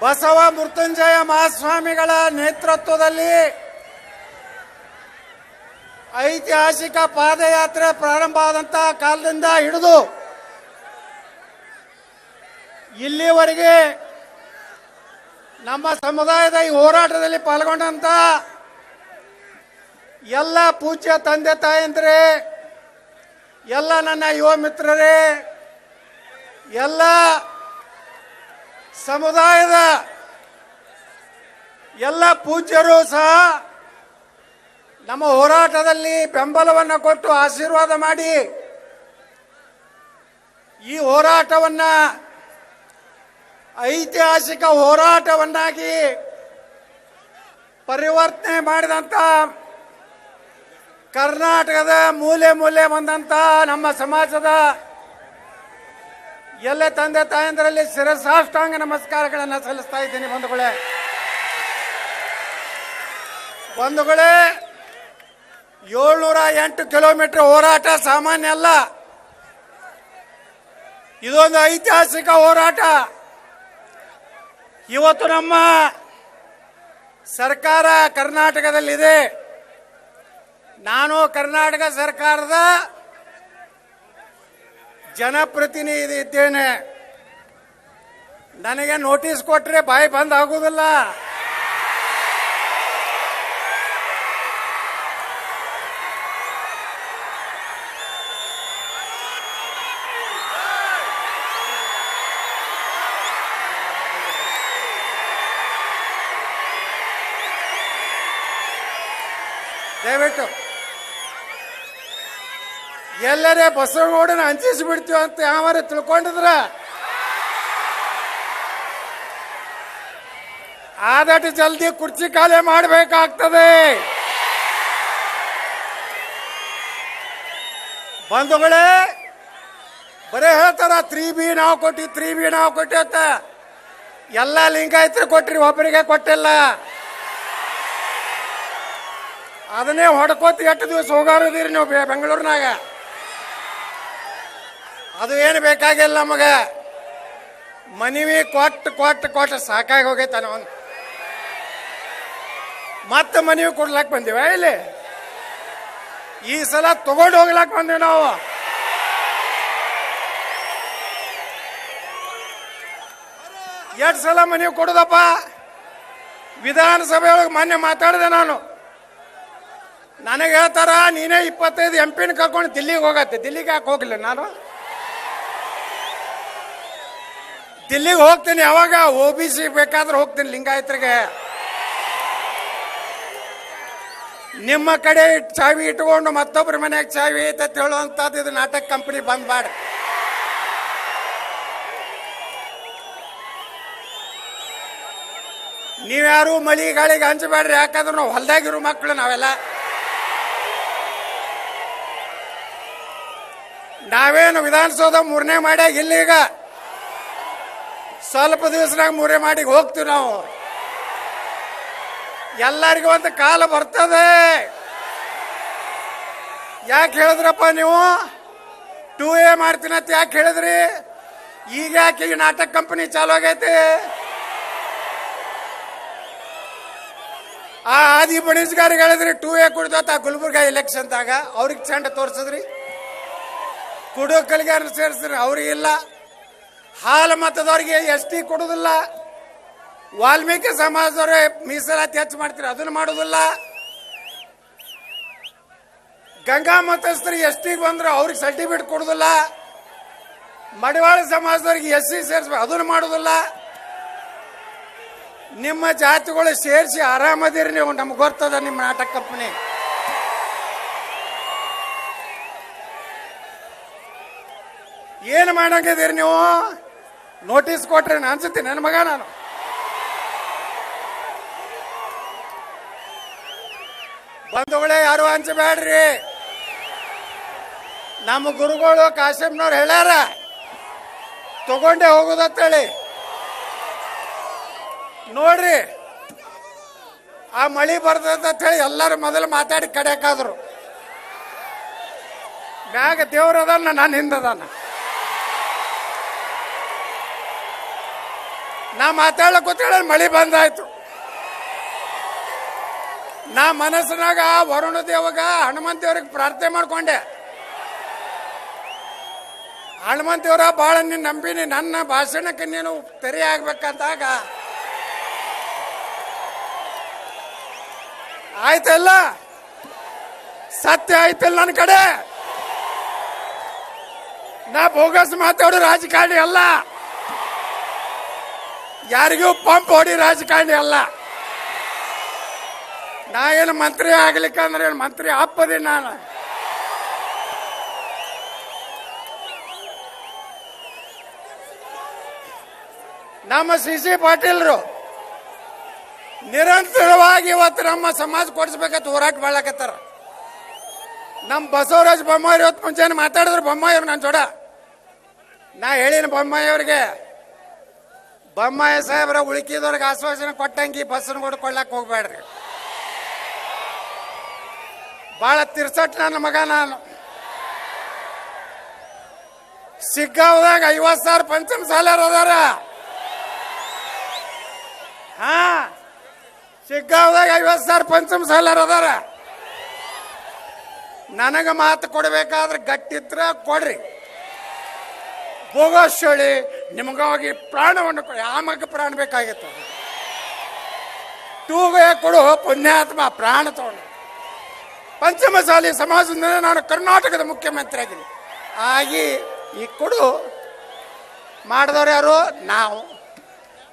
ಬಸವ ಮೃತ್ಯುಂಜಯ ಮಹಾಸ್ವಾಮಿಗಳ ನೇತೃತ್ವದಲ್ಲಿ ಐತಿಹಾಸಿಕ ಪಾದಯಾತ್ರೆ ಪ್ರಾರಂಭ ಆದಂತಹ ಕಾಲದಿಂದ ಹಿಡಿದು ಇಲ್ಲಿವರೆಗೆ ನಮ್ಮ ಸಮುದಾಯದ ಈ ಹೋರಾಟದಲ್ಲಿ ಪಾಲ್ಗೊಂಡಂತ ಎಲ್ಲ ಪೂಜ್ಯ ತಂದೆ ತಾಯಂದ್ರೆ, ಎಲ್ಲ ನನ್ನ ಯುವ ಮಿತ್ರರೇ, ಎಲ್ಲ ಸಮುದಾಯದ ಎಲ್ಲ ಪೂಜ್ಯರು ಸಹ ನಮ್ಮ ಹೋರಾಟದಲ್ಲಿ ಬೆಂಬಲವನ್ನು ಕೊಟ್ಟು ಆಶೀರ್ವಾದ ಮಾಡಿ ಈ ಹೋರಾಟವನ್ನ ಐತಿಹಾಸಿಕ ಹೋರಾಟವನ್ನಾಗಿ ಪರಿವರ್ತನೆ ಮಾಡಿದಂತ ಕರ್ನಾಟಕದ ಮೂಲೆ ಮೂಲೆ ಬಂದಂತ ನಮ್ಮ ಸಮಾಜದ ಎಲ್ಲ ತಂದೆ ತಾಯಂದರಲ್ಲಿ ಶಿರಸಾಷ್ಟಾಂಗ ನಮಸ್ಕಾರಗಳನ್ನು ಸಲ್ಲಿಸ್ತಾ ಇದ್ದೀನಿ ಬಂಧುಗಳೇ. ಬಂಧುಗಳೇ, ಏಳ್ನೂರ ಎಂಟು ಕಿಲೋಮೀಟರ್ ಹೋರಾಟ ಸಾಮಾನ್ಯ ಅಲ್ಲ. ಇದೊಂದು ಐತಿಹಾಸಿಕ ಹೋರಾಟ. ಇವತ್ತು ನಮ್ಮ ಸರ್ಕಾರ ಕರ್ನಾಟಕದಲ್ಲಿದೆ. ನಾನು ಕರ್ನಾಟಕ ಸರ್ಕಾರದ ಜನಪ್ರತಿನಿಧಿ ಇದ್ದೇನೆ. ನನಗೆ ನೋಟಿಸ್ ಕೊಟ್ರೆ ಬಾಯಿ ಬಂದ್ ಆಗುದಿಲ್ಲ ದಯವಿಟ್ಟು ಎಲ್ಲರೇ ಬಸವಗೌಡನ ಹಂಚಿಸಿ ಬಿಡ್ತೀವಿ ಅಂತ ಯಾವಾರ ತಿಳ್ಕೊಂಡಿದ್ರ? ಆದಷ್ಟು ಜಲ್ದಿ ಕುರ್ಚಿ ಖಾಲಿ ಮಾಡಬೇಕಾಗ್ತದೆ. ಬಂಧುಗಳೇ, ಬರೇ ಹೇಳ್ತಾರ, ತ್ರೀ ಬಿ ನಾವು ಕೊಟ್ಟಿ ತ್ರೀ ಬಿ ನಾವು ಕೊಟ್ಟಿ ಅಂತ. ಎಲ್ಲ ಲಿಂಗಾಯತರು ಕೊಟ್ರಿ, ಒಬ್ಬರಿಗೆ ಕೊಟ್ಟಿಲ್ಲ. ಅದನ್ನೇ ಹೊಡ್ಕೋತಿ ಎಷ್ಟು ದಿವಸ ಹೋಗಾರದಿರಿ ನೀವು ಬೆಂಗಳೂರಿನಾಗ? ಅದು ಏನು ಬೇಕಾಗಿಲ್ಲ ನಮಗೆ. ಮನವಿ ಕೊಟ್ಟು ಕೊಟ್ಟು ಕೊಟ್ಟು ಸಾಕಾಗಿ ಹೋಗೈತಾನ ಅವನು ಮತ್ತೆ ಮನವಿ ಕೊಡ್ಲಾಕ್ ಬಂದಿವ ಇಲ್ಲಿ? ಈ ಸಲ ತಗೊಂಡು ಹೋಗ್ಲಾಕ್ ಬಂದೀವಿ ನಾವು. ಎಷ್ಟು ಸಲ ಮನವಿ ಕೊಡುದಪ್ಪ. ವಿಧಾನಸಭೆ ಒಳಗೆ ಮೊನ್ನೆ ಮಾತಾಡಿದೆ ನಾನು. ನನಗೆ ಹೇಳ್ತಾರ, ನೀನೇ ಇಪ್ಪತ್ತೈದು ಎಂ ಪಿನ ಕರ್ಕೊಂಡು ದಿಲ್ಲಿಗೆ ಹೋಗತ್ತೆ. ದಿಲ್ಲಿಗೆ ಯಾಕೆ ನಾನು? ದಿಲ್ಲಿಗೆ ಹೋಗ್ತೀನಿ ಯಾವಾಗ ಒ ಬಿ ಸಿ ಬೇಕಾದ್ರೆ ಹೋಗ್ತೀನಿ ಲಿಂಗಾಯತ್ರಿಗೆ. ನಿಮ್ಮ ಕಡೆ ಚಾವಿ ಇಟ್ಕೊಂಡು ಮತ್ತೊಬ್ಬರ ಮನೆಗೆ ಚಾವಿ ಐತೆ ಹೇಳುವಂಥದ್ದು ಇದು ನಾಟಕ ಕಂಪನಿ ಬಂದ್ ಮಾಡಿ ನೀವ್ಯಾರು ಮಳಿ ಗಾಳಿಗೆ ಹಂಚಬೇಡ್ರಿ, ಯಾಕಂದ್ರೆ ನಾವು ಹೊಲ್ದಾಗಿರೋ ಮಕ್ಕಳು ನಾವೆಲ್ಲ. ನಾವೇನು ವಿಧಾನಸೌಧ ಮೂರನೇ ಮಾಡ್ಯಾಗ ಇಲ್ಲೀಗ ಸ್ವಲ್ಪ ದಿವಸನಾಗ ಮೂರೇ ಮಾಡಿ ಹೋಗ್ತೀವಿ ನಾವು. ಎಲ್ಲರಿಗೂ ಒಂದು ಕಾಲ ಬರ್ತದೆ. ಯಾಕೆ ಹೇಳಿದ್ರಪ್ಪ ನೀವು? ಟೂ ಎ ಅಂತ ಯಾಕೆ ಹೇಳಿದ್ರಿ? ಈಗ ಯಾಕೆ ಈ ನಾಟಕ ಕಂಪನಿ ಚಾಲು ಆಗೈತಿ? ಆ ಆದಿ ಬಣಿಸ್ಗಾರಿಗೆ ಹೇಳಿದ್ರಿ, ಟೂ ಎ ಕುಡ್ದೋತ ಗುಲ್ಬರ್ಗ ಎಲೆಕ್ಷನ್ದಾಗ ಅವ್ರಿಗೆ ಚಂಡ ತೋರಿಸಿದ್ರಿ. ಕುಡುಕಲ್ಗಾರ ಸೇರಿಸ್ರಿ ಅವ್ರಿಗೆ ಇಲ್ಲ. ಹಾಲು ಮತದವ್ರಿಗೆ ಎಸ್ ಟಿ ಕೊಡುದಿಲ್ಲ ವಾಲ್ಮೀಕಿ ಸಮಾಜದವ್ರೆ ಮೀಸಲಾತಿ ಹೆಚ್ಚು ಮಾಡ್ತೀರಿ? ಅದನ್ನು ಮಾಡುದಿಲ್ಲ ಗಂಗಾ ಮತಸ್ಥರಿಗೆ ಎಸ್ ಟಿ ಬಂದ್ರೆ ಅವ್ರಿಗೆ ಸರ್ಟಿಫಿಕೇಟ್ ಕೊಡುದಿಲ್ಲ ಮಡಿವಾಳ ಸಮಾಜದವ್ರಿಗೆ ಎಸ್ ಸಿ ಸೇರಿಸ್ಬೇಕು, ಅದನ್ನು ಮಾಡುದಿಲ್ಲ ನಿಮ್ಮ ಜಾತಿಗಳು ಸೇರಿಸಿ ಆರಾಮದಿರಿ ನೀವು, ನಮ್ಗೆ ಗೊತ್ತದ ನಿಮ್ಮ ನಾಟಕ ಕಂಪನಿ. ಏನು ಮಾಡಂಗಿದ್ದೀರಿ ನೀವು? ನೋಟಿಸ್ ಕೊಟ್ರೆ ಅನ್ಸುತ್ತೆ ನನ್ನ ಮಗ ನಾನು. ಬಂಧುಗಳೇ, ಯಾರು ಹಂಚಬೇಡ್ರಿ ನಮ್ಮ ಗುರುಗಳು ಕಾಶಿಮ್ನವ್ರು ಹೇಳ್ಯಾರ, ತಗೊಂಡೇ ಹೋಗೋದತ್ತೇಳಿ. ನೋಡ್ರಿ, ಆ ಮಳಿ ಬರ್ತದಂತ ಹೇಳಿ ಎಲ್ಲರೂ ಮೊದಲು ಮಾತಾಡಿ ಕಡೆಕಾದ್ರು. ಮ್ಯಾಗ ದೇವ್ರದನ್ನ ನಾನು ಹಿಂದದಾನ ನಾ ಮಾತಾಡೋ ಕೂತ್ಕೊಳ್ಳ ಮಳಿ ಬಂದಾಯ್ತು. ನಾ ಮನಸ್ಸಿನಾಗ ವರುಣ ದೇವಗ ಹನುಮಂತ ದೇವ್ರಿಗೆ ಪ್ರಾರ್ಥನೆ ಮಾಡ್ಕೊಂಡೆ. ಹನುಮಂತ ದೇವ್ರ ಭಾಳ ನೀನು ನಂಬಿನಿ, ನನ್ನ ಭಾಷಣಕ್ಕೆ ನೀನು ತೆರೆ ಆಯ್ತಲ್ಲ ಸತ್ಯ ಆಯ್ತಲ್ಲ ನನ್ನ ಕಡೆ? ನಾ ಬೋಗಸ್ ಮಾತಾಡೋ ರಾಜಕಾರಣಿ ಅಲ್ಲ. ಯಾರಿಗೂ ಪಂಪ್ ಹೊಡಿ ರಾಜಕಾರಣಿ ಅಲ್ಲ. ನಾ ಏನು ಮಂತ್ರಿ ಆಗ್ಲಿಕ್ಕೆ ಅಂದ್ರೆ ಏನು ಮಂತ್ರಿ ಅಪ್ಪದಿ ನಾನು. ನಮ್ಮ ಸಿ ಸಿ ಪಾಟೀಲ್ರು ನಿರಂತರವಾಗಿ ಇವತ್ತು ನಮ್ಮ ಸಮಾಜ ಕೊಡಿಸ್ಬೇಕಂತ ಹೋರಾಟ ಮಾಡ್ಲಕತ್ತಾರ. ನಮ್ಮ ಬಸವರಾಜ ಬೊಮ್ಮಾಯಿ ಇವತ್ತು ಮುಂಚೆನೆ ಮಾತಾಡಿದ್ರು, ಬೊಮ್ಮಾಯಿ ಅವ್ರು ನನ್ನ ಜೋಡ. ನಾ ಹೇಳಿನ ಬೊಮ್ಮಾಯಿ ಅವ್ರಿಗೆ ಬೊಮ್ಮಾಯಿ ಸಾಹೇಬ್ರ ಉಳುಕಿದವ್ರಿಗೆ ಆಶ್ವಾಸನೆ ಕೊಟ್ಟಂಗಿ ಬಸ್ಸನ್ನು ಕೂಡ ಹೋಗ್ಬೇಡ್ರಿ. ಭಾಳ ತಿರ್ಸಟ್ ನನ್ನ ಮಗ ನಾನು. ಸಿಗ್ಗಾವ್ದಾಗ ಐವತ್ತು ಸಾವಿರ ಪಂಚಮ ಸಾಲಾರ ಅದಾರ. ಹಾ, ಸಿಗ್ಗಾವ್ದಾಗ ಐವತ್ತು ಸಾವಿರ ಪಂಚಮ ಸಾಲಾರ ಅದಾರ. ನನಗ ಮಾತು ಕೊಡಬೇಕಾದ್ರೆ ಗಟ್ಟಿತ್ರ ಕೊಡ್ರಿ. ಭೋಗೋಶ್ವಳಿ ನಿಮಗಾಗಿ ಪ್ರಾಣವನ್ನು ಆಮಗ ಪ್ರಾಣ ಬೇಕಾಗಿತ್ತು. ಟೂಗೆ ಕೊಡು, ಪುಣ್ಯಾತ್ಮ, ಪ್ರಾಣ ತಗೊಂಡು. ಪಂಚಮಸಾಲಿ ಸಮಾಜದಿಂದ ನಾನು ಕರ್ನಾಟಕದ ಮುಖ್ಯಮಂತ್ರಿ ಆಗಿನಿ ಆಗಿ ಈ ಕೊಡು. ಮಾಡಿದವ್ರು ಯಾರು? ನಾವು.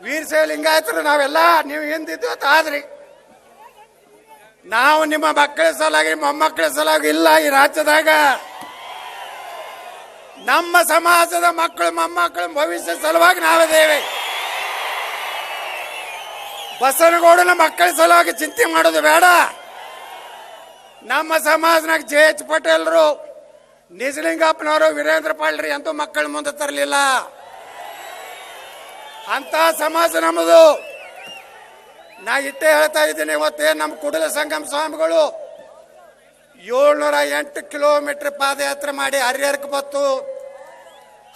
ವೀರಶೈವ ಲಿಂಗಾಯತರು ನಾವೆಲ್ಲ, ನೀವು ಹಿಂದಿದ್ದು ಆದ್ರಿ ನಾವು ನಿಮ್ಮ ಮಕ್ಕಳ ಸಲಾಗಿ ಮೊಮ್ಮಕ್ಕಳ ಸಲಾಗಿ ಇಲ್ಲ ಈ ರಾಜ್ಯದಾಗ. ನಮ್ಮ ಸಮಾಜದ ಮಕ್ಕಳು, ಮೊಮ್ಮಕ್ಕಳ ಭವಿಷ್ಯ ಸಲುವಾಗಿ ನಾವಿದ್ದೇವೆ ಬಸವನಗೌಡನ ಮಕ್ಕಳ ಸಲುವಾಗಿ ಚಿಂತೆ ಮಾಡೋದು ಬೇಡ. ನಮ್ಮ ಸಮಾಜನಾಗ ಜೆ ಎಚ್ ಪಟೇಲ್ರು, ನಿಜಲಿಂಗಪ್ಪನವರು, ವೀರೇಂದ್ರ ಪಾಳ್ರಿ ಅಂತೂ ಮಕ್ಕಳ ಮುಂದೆ ತರಲಿಲ್ಲ. ಅಂತ ಸಮಾಜ ನಮ್ಮದು ನಾ ಇಟ್ಟೇ ಹೇಳ್ತಾ ಇದ್ದೀನಿ ಇವತ್ತೇ ನಮ್ಮ ಕುಡಲ ಸಂಗಮ ಸ್ವಾಮಿಗಳು ಏಳ್ನೂರ ಎಂಟು ಕಿಲೋಮೀಟರ್ ಪಾದಯಾತ್ರೆ ಮಾಡಿ ಹರಿಹರಕ್ಕೆ ಬತ್ತು.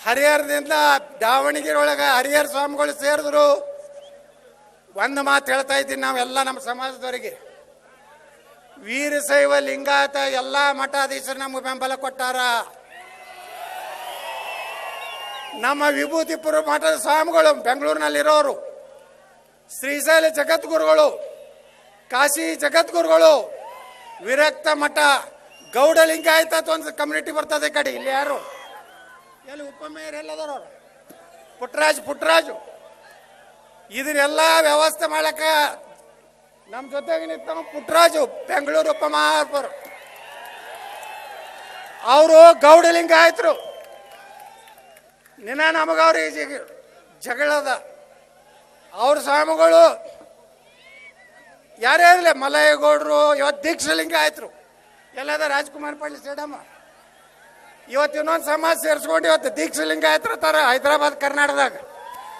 ಹರಿಹರದಿಂದ ದಾವಣಗೆರೆ ಒಳಗೆ ಹರಿಹರ ಸ್ವಾಮಿಗಳು ಸೇರಿದ್ರು. ಒಂದು ಮಾತು ಹೇಳ್ತಾ ಇದ್ದೀನಿ ನಾವೆಲ್ಲ ನಮ್ಮ ಸಮಾಜದವರಿಗೆ. ವೀರಶೈವ ಲಿಂಗಾಯತ ಎಲ್ಲ ಮಠಾಧೀಶರು ನಮಗೆ ಬೆಂಬಲ ಕೊಟ್ಟಾರ. ನಮ್ಮ ವಿಭೂತಿಪುರ ಮಠದ ಸ್ವಾಮಿಗಳು ಬೆಂಗಳೂರಿನಲ್ಲಿರೋರು. ಶ್ರೀಶೈಲ ಜಗದ್ಗುರುಗಳು, ಕಾಶಿ ಜಗದ್ಗುರುಗಳು, ವಿರಕ್ತ ಮಠ ಗೌಡ ಲಿಂಗಾಯತ ಒಂದು ಕಮ್ಯುನಿಟಿ ಬರ್ತದೆ ಕಡೆ. ಇಲ್ಲಿ ಯಾರು? ಎಲ್ಲಿ ಉಪಮೇಯರ್ ಎಲ್ಲದರ ಅವ್ರು? ಪುಟ್ಟರಾಜ್ ಪುಟ್ಟರಾಜು ಇದನ್ನೆಲ್ಲ ವ್ಯವಸ್ಥೆ ಮಾಡಕ ನಮ್ಮ ಜೊತೆಗೆ ನಿಂತ ಪುಟ್ಟರಾಜು ಬೆಂಗಳೂರು ಉಪಮಹಾಪುರ. ಅವರು ಗೌಡಲಿಂಗ ಆಯ್ತರು ನಿನ್ನ ನಮಗವ್ರಿಗೆ ಜಗಳದ ಅವ್ರ ಸ್ವಾಮಿಗಳು ಯಾರೇ ಇರಲಿ, ಮಲಯಗೌಡರು, ಇವತ್ತು ದೀಕ್ಷಲಿಂಗ ಆಯ್ತರು ಎಲ್ಲದ ರಾಜ್ಕುಮಾರ್ ಪಳ್ಳಿ ಸೇಡಮ್ಮ ಇವತ್ತು ಇನ್ನೊಂದು ಸಮಾಜ ಸೇರಿಸ್ಕೊಂಡು ಇವತ್ತು ದೀಕ್ಷಲಿಂಗ ಆಯ್ತರ ತರ ಹೈದರಾಬಾದ್, ಕರ್ನಾಟಕದಾಗ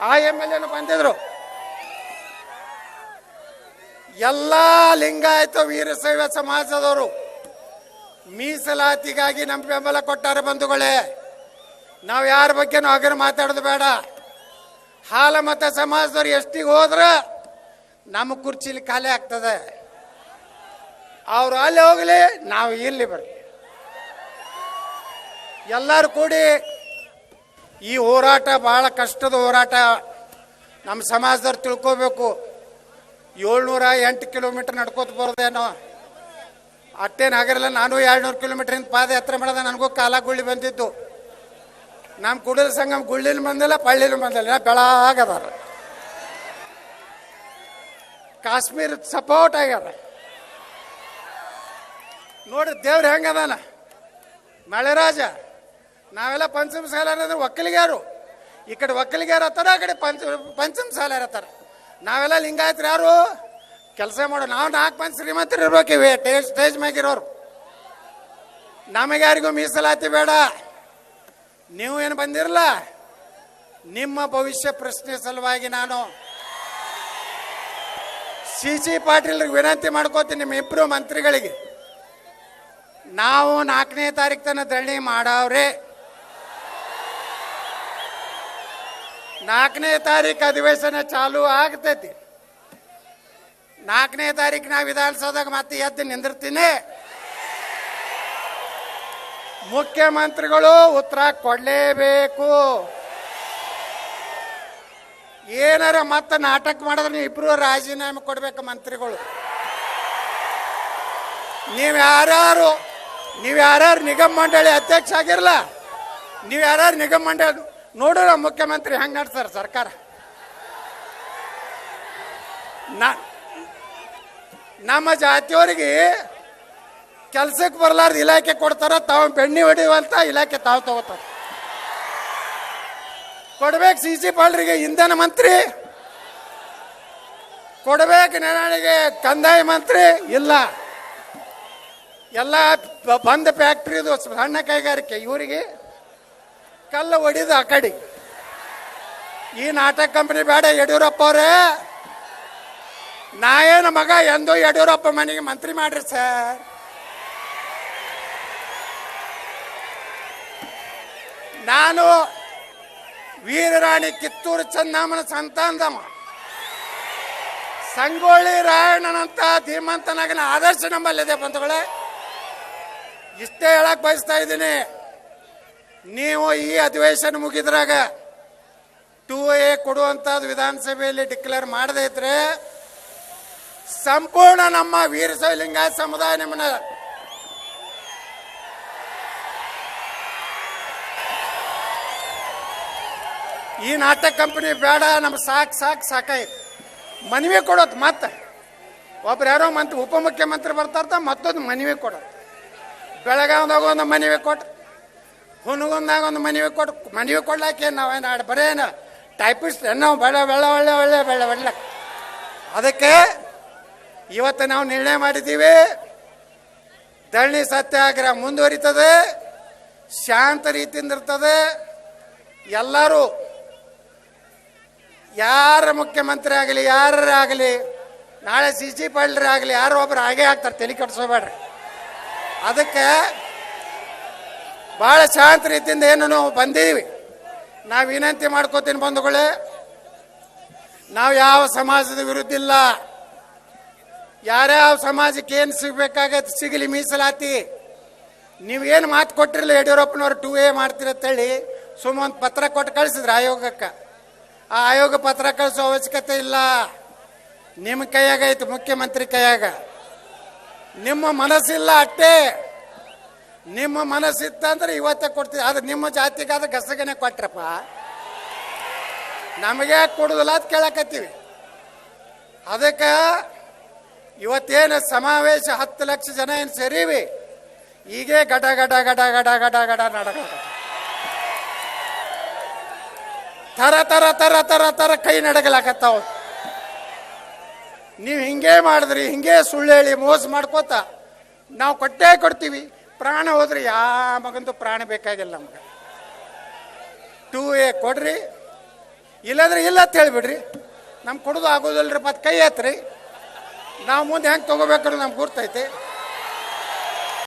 ಆ ಎಂ ಎಲ್ ಎನು ಬಂದಿದ್ರು. ಎಲ್ಲ ಲಿಂಗಾಯತ ವೀರಶೈವ ಸಮಾಜದವರು ಮೀಸಲಾತಿಗಾಗಿ ನಮ್ಮ ಬೆಂಬಲ ಕೊಟ್ಟಾರೆ ಬಂಧುಗಳೇ. ನಾವು ಯಾರ ಬಗ್ಗೆನೂ ಹಗರ ಮಾತಾಡೋದು ಬೇಡ. ಹಾಲ ಮತ ಸಮಾಜದವ್ರು ಎಷ್ಟಿಗೆ ಹೋದ್ರೆ ನಮ್ಮ ಕುರ್ಚಿಲಿ ಖಾಲಿ ಆಗ್ತದೆ. ಅವ್ರು ಅಲ್ಲಿ ಹೋಗಲಿ, ನಾವು ಇಲ್ಲಿ ಬರಲಿ. ಎಲ್ಲರೂ ಕೂಡಿ ಈ ಹೋರಾಟ ಬಹಳ ಕಷ್ಟದ ಹೋರಾಟ ನಮ್ಮ ಸಮಾಜದವ್ರು ತಿಳ್ಕೋಬೇಕು. ಏಳ್ನೂರ ಎಂಟು ಕಿಲೋಮೀಟರ್ ನಡ್ಕೋತ ಬರೋದೇನೋ ಅಟ್ಟೇನು ಆಗಿರಲ್ಲ ನಾನು ಎರಡ್ನೂರು ಕಿಲೋಮೀಟ್ರಿಂದ ಪಾದಯಾತ್ರೆ ಮಾಡಿದೆ ನನಗೂ ಕಾಲ ಗುಳ್ಳಿ ಬಂದಿದ್ದು. ನಮ್ಮ ಕುಡಲ ಸಂಗಮ ಗುಳ್ಳಿಲಿ ಬಂದಿಲ್ಲ ಪಳ್ಳಿಲಿ ಬಂದಿಲ್ಲ ಬೆಳಾಗದಾರ ಕಾಶ್ಮೀರ ಸಪೋರ್ಟ್ ಆಗ್ಯಾರ. ನೋಡ್ರಿ ದೇವ್ರು ಹೆಂಗದಾನ ಮಳೆರಾಜ. ನಾವೆಲ್ಲ ಪಂಚಮ ಸಾಲಾರ ಅಂದ್ರೆ ಒಕ್ಕಲಿಗ್ಯಾರು ಈ ಕಡೆ ಒಕ್ಕಲಿಗಾರ ಹತ್ತಾರ, ಆ ಕಡೆ ಪಂಚ ಪಂಚಮ ಹತ್ತಾರ. ನಾವೆಲ್ಲ ಲಿಂಗಾಯತ್ರು ಯಾರು? ಕೆಲಸ ಮಾಡೋ, ನಾವು ನಾಲ್ಕು ಮಂದಿ ಶ್ರೀಮಂತರು ಇರ್ಬೇಕಿವೆ ಟೇಜ್ ಸ್ಟೇಜ್ ಮ್ಯಾಗಿರೋರು. ನಮಗ್ಯಾರಿಗೂ ಮೀಸಲಾತಿ ಬೇಡ. ನೀವು ಏನು ಬಂದಿರಲ್ಲ? ನಿಮ್ಮ ಭವಿಷ್ಯ ಪ್ರಶ್ನೆ ಸಲುವಾಗಿ ನಾನು ಸಿ ಸಿ ಪಾಟೀಲ್ರಿಗೆ ವಿನಂತಿ ಮಾಡ್ಕೋತೀನಿ ನಿಮ್ಮ ಇಬ್ಬರು ಮಂತ್ರಿಗಳಿಗೆ. ನಾವು ನಾಲ್ಕನೇ ತಾರೀಕು ತನಕ ಧರಣಿ ಮಾಡವ್ರೆ. ನಾಲ್ಕನೇ ತಾರೀಕು ಅಧಿವೇಶನ ಚಾಲು ಆಗ್ತೈತಿ. ನಾಲ್ಕನೇ ತಾರೀಕು ನಾ ವಿಧಾನಸೌಧಕ್ಕೆ ಮತ್ತೆ ಎದ್ದು ನಿಂದಿರ್ತೀನಿ. ಮುಖ್ಯಮಂತ್ರಿಗಳು ಉತ್ತರ ಕೊಡಲೇಬೇಕು. ಏನಾರ ಮತ್ತೆ ನಾಟಕ ಮಾಡಿದ್ರೆ ನೀವು ಇಬ್ರು ರಾಜೀನಾಮೆ ಕೊಡ್ಬೇಕು ಮಂತ್ರಿಗಳು. ನೀವು ಯಾರು ನೀವು ಯಾರು ನಿಗಮ ಮಂಡಳಿ ಅಧ್ಯಕ್ಷ ಆಗಿರಲ್ಲ ನೀವು ಯಾರು ನಿಗಮ ಮಂಡಳಿ ನೋಡೋಣ ಮುಖ್ಯಮಂತ್ರಿ ಹೆಂಗೆ ನಡ್ಸಾರ ಸರ್ಕಾರ? ನಮ್ಮ ಜಾತಿಯವರಿಗೆ ಕೆಲ್ಸಕ್ಕೆ ಬರಲಾರ್ದ ಇಲಾಖೆ ಕೊಡ್ತಾರ, ತಾವು ಬೆಣ್ಣೆ ಹೊಡಿಯುವಂತ ಇಲಾಖೆ ತಾವು ತಗೋತಾರ. ಕೊಡ್ಬೇಕು ಸಿ ಸಿ ಪಾಲ್ರಿಗೆ ಇಂಧನ ಮಂತ್ರಿ, ಕೊಡ್ಬೇಕು ನೆನಾಳಿಗೆ ಕಂದಾಯ ಮಂತ್ರಿ, ಇಲ್ಲ. ಎಲ್ಲ ಬಂದ ಫ್ಯಾಕ್ಟ್ರಿದು ಸಣ್ಣ ಕೈಗಾರಿಕೆ, ಇವರಿಗೆ ಕಲ್ಲು ಹೊಡಿದು ಆ ಕಡೆ. ಈ ನಾಟಕ ಕಂಪನಿ ಬೇಡ ಯಡಿಯೂರಪ್ಪ ಅವರೇ. ನಾ ಏನು ಮಗ ಎಂದು ಯಡಿಯೂರಪ್ಪ ಮನೆಗೆ ಮಂತ್ರಿ ಮಾಡ್ರಿ ಸರ್. ನಾನು ವೀರರಾಣಿ ಕಿತ್ತೂರು ಚೆನ್ನಮ್ಮನ ಸಂತಾನದಮ್ಮ ಸಂಗೊಳ್ಳಿ ರಾಯಣ್ಣನಂತ ಧೀಮಂತನಾಗಿನ ಆದರ್ಶ ನಮ್ಮಲ್ಲಿದೆ ಬಂಧುಗಳೇ. ಇಷ್ಟೇ ಹೇಳಕ್ ಬಯಸ್ತಾ ಇದ್ದೀನಿ. ನೀವು ಈ ಅಧಿವೇಶನ ಮುಗಿದ್ರಾಗ ಟೂ ಎ ಕೊಡುವಂಥದ್ದು ವಿಧಾನಸಭೆಯಲ್ಲಿ ಡಿಕ್ಲೇರ್ ಮಾಡದೇ ಇದ್ರೆ ಸಂಪೂರ್ಣ ನಮ್ಮ ವೀರಶೈವ ಲಿಂಗಾಯತ ಸಮುದಾಯ ನಿಮ್ಮನ್ನ ಈ ನಾಟಕ ಕಂಪನಿ ಬೇಡ ನಮ್ಗೆ ಸಾಕು ಸಾಕು ಸಾಕಾಯ್ತು. ಮನವಿ ಕೊಡೋದು ಮತ್ತೆ. ಒಬ್ರು ಯಾರೋ ಮಂತ್ರಿ ಉಪಮುಖ್ಯಮಂತ್ರಿ ಬರ್ತಾರ ಮತ್ತೊಂದು ಮನವಿ ಕೊಡೋದು. ಬೆಳಗಾವ್ದಾಗ ಒಂದು ಮನವಿ ಕೊಟ್ಟು ಹುನಗುಂದಾಗ ಒಂದು ಮನವಿ ಕೊಟ್ಟು ಮನವಿ ಕೊಡ್ಲಾಕೆ ನಾವೇನು ಆಡ ಬರೇನು ಟೈಪಿಸ್ಟ್ ನಾವು ಬೇಡ ಬೆಳ ಒಳ್ಳೆ ಒಳ್ಳೆ ಬೆಳ ಒಳ್ಳೆ. ಅದಕ್ಕೆ ಇವತ್ತು ನಾವು ನಿರ್ಣಯ ಮಾಡಿದ್ದೀವಿ. ಧರಣಿ ಸತ್ಯಾಗ್ರಹ ಮುಂದುವರಿತದೆ. ಶಾಂತ ರೀತಿಯಿಂದ ಇರ್ತದೆ. ಎಲ್ಲರೂ ಯಾರ ಮುಖ್ಯಮಂತ್ರಿ ಆಗಲಿ ಯಾರೇ ಆಗಲಿ, ನಾಳೆ ಸಿ ಪಾಲ್ರಿ ಆಗಲಿ ಯಾರೋ ಒಬ್ರು ಹಾಗೆ ಆಗ್ತಾರೆ, ತಲೆ ಕಟ್ಸೋಬೇಡ್ರಿ ಅದಕ್ಕೆ ಭಾಳ ಶಾಂತ ರೀತಿಯಿಂದ ಏನು ನಾವು ಬಂದೀವಿ ನಾವು ವಿನಂತಿ ಮಾಡ್ಕೋತೀನಿ ಬಂಧುಗಳೇ, ನಾವು ಯಾವ ಸಮಾಜದ ವಿರುದ್ಧ ಇಲ್ಲ. ಯಾರ್ಯಾವ ಸಮಾಜಕ್ಕೆ ಏನು ಸಿಗಬೇಕಾಗತ್ತೆ ಸಿಗಲಿ ಮೀಸಲಾತಿ. ನೀವೇನು ಮಾತು ಕೊಟ್ಟಿರಲಿಲ್ಲ ಯಡಿಯೂರಪ್ಪನವ್ರು ಟೂ ಎ ಮಾಡ್ತೀರತ್ತೇಳಿ ಒಂದು ಪತ್ರ ಕೊಟ್ಟು ಕಳಿಸಿದ್ರು ಆಯೋಗಕ್ಕೆ. ಆ ಆಯೋಗ ಪತ್ರ ಕಳಿಸೋ ಅವಶ್ಯಕತೆ ಇಲ್ಲ. ನಿಮ್ಮ ಕೈಯಾಗ ಮುಖ್ಯಮಂತ್ರಿ ಕೈಯಾಗ. ನಿಮ್ಮ ಮನಸ್ಸಿಲ್ಲ ಅಟ್ಟೆ. ನಿಮ್ಮ ಮನಸ್ಸಿತ್ತಂದ್ರೆ ಇವತ್ತೇ ಕೊಡ್ತೀವಿ. ಅದು ನಿಮ್ಮ ಜಾತಿಗಾದ ಗಸಗನೆ ಕೊಟ್ರಪ್ಪ. ನಮಗೆ ಕೊಡುದಿಲ್ಲ ಅಂತ ಕೇಳಕತ್ತೀವಿ. ಅದಕ್ಕೆ ಇವತ್ತೇನು ಸಮಾವೇಶ ಹತ್ತು ಲಕ್ಷ ಜನ ಏನು ಸೇರಿವಿ? ಹೀಗೆ ಗಡ ಗಡ ಗಡ ಗಡ ಗಡ ಗಡ ನಡಕ ತರ ತರ ತರ ತರ ತರ ಕೈ ನಡಗಲಾಕತ್ತಾವ. ನೀವು ಹಿಂಗೆ ಮಾಡಿದ್ರಿ, ಹಿಂಗೆ ಸುಳ್ಳು ಹೇಳಿ ಮೋಸ ಮಾಡ್ಕೋತ ನಾವು ಕೊಟ್ಟೇ ಕೊಡ್ತೀವಿ. ಪ್ರಾಣ ಹೋದ್ರೆ ಯಾ ಮಗಂದು ಪ್ರಾಣ ಬೇಕಾಗಿಲ್ಲ ನಮ್ಗೆ. ಟೂ ಎ ಕೊಡ್ರಿ. ಇಲ್ಲಾಂದ್ರೆ ಇಲ್ಲ ಅಂತ ಹೇಳಿಬಿಡ್ರಿ. ನಮ್ಗೆ ಕೊಡೋದು ಆಗೋದಿಲ್ರಿ, ಮತ್ತೆ ಕೈ ಹತ್ರಿ ನಾವು ಮುಂದೆ ಹೆಂಗೆ ತೊಗೋಬೇಕು ನಮ್ಗೆ ಗುರ್ತೈತೆ.